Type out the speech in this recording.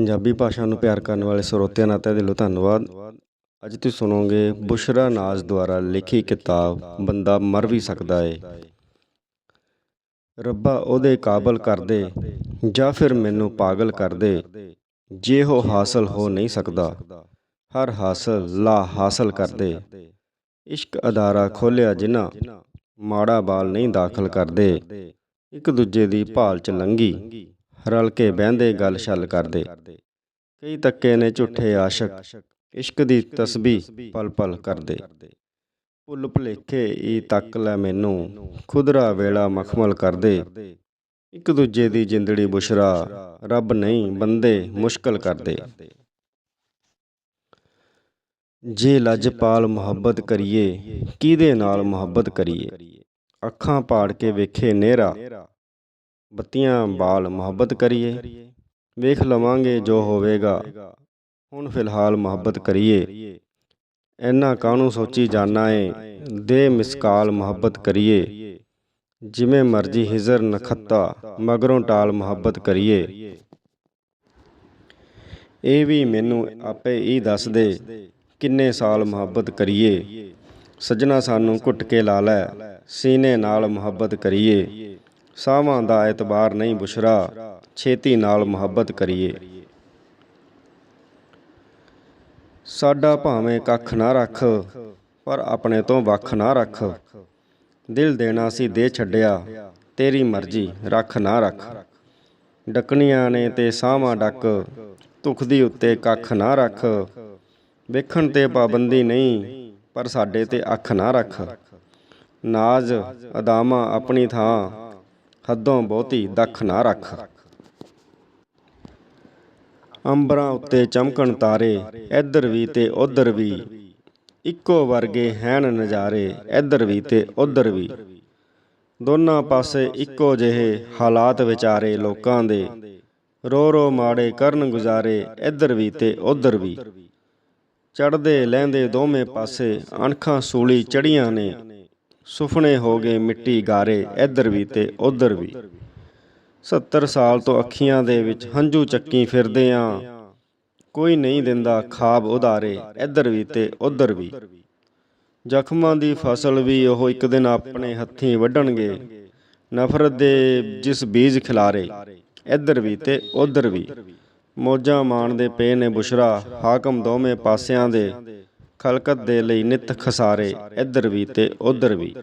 ਪੰਜਾਬੀ ਭਾਸ਼ਾ ਨੂੰ ਪਿਆਰ ਕਰਨ ਵਾਲੇ ਸਰੋਤਿਆਂ ਦਾ ਤਹਿ ਦਿਲੋਂ ਧੰਨਵਾਦ। ਅੱਜ ਤੁਸੀਂ ਸੁਣੋਗੇ ਬੁਸ਼ਰਾ ਨਾਜ਼ ਦੁਆਰਾ ਲਿਖੀ ਕਿਤਾਬ, ਬੰਦਾ ਮਰ ਵੀ ਸਕਦਾ ਏ। ਰੱਬਾ ਉਹਦੇ ਕਾਬਲ ਕਰ ਦੇ, ਜਾਂ ਫਿਰ ਮੈਨੂੰ ਪਾਗਲ ਕਰ ਦੇ, ਜੇ ਉਹ ਹਾਸਲ ਹੋ ਨਹੀਂ ਸਕਦਾ। ਹਰ ਹਾਸਲ ਲਾ ਹਾਸਲ ਕਰ ਦੇ। ਇਸ਼ਕ ਅਦਾਰਾ ਖੋਲਿਆ ਜਿਨ੍ਹਾਂ ਮਾੜਾ ਬਾਲ ਨਹੀਂ ਦਾਖਲ ਕਰਦੇ ਇੱਕ ਦੂਜੇ ਦੀ ਭਾਲ ਚ ਲੰਗੀ ਰਲ ਕੇ ਬਹਿੰਦੇ ਗੱਲ ਛਲ ਕਰਦੇ। ਕਈ ਤੱਕੇ ਨੇ ਝੂਠੇ ਆਸ਼ਕ, ਇਸ਼ਕ ਦੀ ਤਸਬੀਹ ਪਲ ਪਲ ਕਰਦੇ। ਭੁੱਲ ਭੁਲੇਖੇ ਈ ਤੱਕ ਲੈ ਮੈਨੂੰ, ਖੁਦਰਾ ਵੇਲਾ ਮਖਮਲ ਕਰਦੇ। ਇੱਕ ਦੂਜੇ ਦੀ ਜਿੰਦੜੀ ਬੁਸ਼ਰਾ, ਰੱਬ ਨਹੀਂ ਬੰਦੇ ਮੁਸ਼ਕਲ ਕਰਦੇ। ਜੇ ਲਜਪਾਲ ਮੁਹੱਬਤ ਕਰੀਏ, ਕਿਹਦੇ ਨਾਲ ਮੁਹੱਬਤ ਕਰੀਏ? ਅੱਖਾਂ ਪਾੜ ਕੇ ਵੇਖੇ ਨੇਰਾ ਬੱਤੀਆਂ, ਬਾਲ ਮੁਹੱਬਤ ਕਰੀਏ। ਵੇਖ ਲਵਾਂਗੇ ਜੋ ਹੋਵੇਗਾ। ਹੁਣ ਫਿਲਹਾਲ ਮੁਹੱਬਤ ਕਰੀਏ। ਐਨਾ ਕਾਹਨੂੰ ਸੋਚੀ ਜਾਣਾ ਏ? ਦੇ ਮਿਸਕਾਲ ਮੁਹੱਬਤ ਕਰੀਏ। ਜਿਵੇਂ ਮਰਜ਼ੀ ਹਿਜ਼ਰ ਨਖੱਤਾ, ਮਗਰੋਂ ਟਾਲ ਮੁਹੱਬਤ ਕਰੀਏ। ਇਹ ਵੀ ਮੈਨੂੰ ਆਪੇ ਹੀ ਦੱਸ ਦੇ ਕਿੰਨੇ ਸਾਲ ਮੁਹੱਬਤ ਕਰੀਏ। ਸਜਣਾ ਸਾਨੂੰ ਘੁੱਟ ਕੇ ਲਾ ਲੈ, ਸੀਨੇ ਨਾਲ ਮੁਹੱਬਤ ਕਰੀਏ। ਸਾਵਾਂ ਦਾ ਇਤਬਾਰ ਨਹੀਂ ਬੁਸ਼ਰਾ ਛੇਤੀ ਨਾਲ ਮੁਹੱਬਤ ਕਰੀਏ। ਸਾਡਾ ਭਾਵੇਂ ਕੱਖ ਨਾ ਰੱਖ, ਪਰ ਆਪਣੇ ਤੋਂ ਵੱਖ ਨਾ ਰੱਖ। ਦਿਲ ਦੇਣਾ ਸੀ ਦੇ ਛੱਡਿਆ, ਤੇਰੀ ਮਰਜ਼ੀ ਰੱਖ ਨਾ ਰੱਖ। ਡਕਣੀਆਂ ਨੇ ਤੇ ਸਾਵਾਂ ਡੱਕ ਤੁਖ ਦੀ ਉੱਤੇ ਕੱਖ ਨਾ ਰੱਖ। ਵੇਖਣ ਤੇ ਪਾਬੰਦੀ ਨਹੀਂ, ਪਰ ਸਾਡੇ ਤੇ ਅੱਖ ਨਾ ਰੱਖ। ਨਾਜ਼ ਅਦਾਮਾ ਆਪਣੀ ਥਾਂ ਹੱਦੋਂ ਬਹੁਤੀ ਦੱਖ ਨਾ ਰੱਖ। ਅੰਬਰਾਂ ਉੱਤੇ ਚਮਕਣ ਤਾਰੇ, ਇੱਧਰ ਵੀ ਤੇ ਉੱਧਰ ਵੀ। ਇੱਕੋ ਵਰਗੇ ਹੈਨ ਨਜ਼ਾਰੇ, ਇੱਧਰ ਵੀ ਤੇ ਉੱਧਰ ਵੀ। ਦੋਨਾਂ ਪਾਸੇ ਇੱਕੋ ਜਿਹੇ ਹਾਲਾਤ ਵਿਚਾਰੇ ਲੋਕਾਂ ਦੇ। ਰੋ ਰੋ ਮਾੜੇ ਕਰਨ ਗੁਜ਼ਾਰੇ, ਇੱਧਰ ਵੀ ਤੇ ਉੱਧਰ ਵੀ। ਚੜਦੇ ਲਹਿੰਦੇ ਦੋਵੇਂ ਪਾਸੇ, ਅਣਖਾਂ ਸੂਲੀ ਚੜੀਆਂ ਨੇ। ਸੁਫਨੇ ਹੋ ਗਏ ਮਿੱਟੀ ਗਾਰੇ, ਇੱਧਰ ਵੀ ਤੇ ਉੱਧਰ ਵੀ। 70 ਸਾਲ ਤੋਂ ਅੱਖੀਆਂ ਦੇ ਵਿੱਚ ਹੰਝੂ ਚੱਕੀ ਫਿਰਦੇ ਆਂ। ਕੋਈ ਨਹੀਂ ਦਿੰਦਾ ਖਾਬ ਉਧਾਰੇ, ਇੱਧਰ ਵੀ ਤੇ ਉੱਧਰ ਵੀ। ਜ਼ਖਮਾਂ ਦੀ ਫਸਲ ਵੀ ਉਹ ਇੱਕ ਦਿਨ ਆਪਣੇ ਹੱਥੀਂ ਵੱਢਣਗੇ। ਨਫ਼ਰਤ ਦੇ ਜਿਸ ਬੀਜ ਖਿਲਾਰੇ, ਇੱਧਰ ਵੀ ਤੇ ਉੱਧਰ ਵੀ। ਮੌਜਾਂ ਮਾਣਦੇ ਪਏ ਨੇ ਬੁਸ਼ਰਾ, ਹਾਕਮ ਦੋਵੇਂ ਪਾਸਿਆਂ ਦੇ। ਖਲਕਤ ਦੇ ਲਈ ਨਿਤ ਖਸਾਰੇ ਇੱਧਰ ਵੀ ਤੇ ਉੱਧਰ ਵੀ।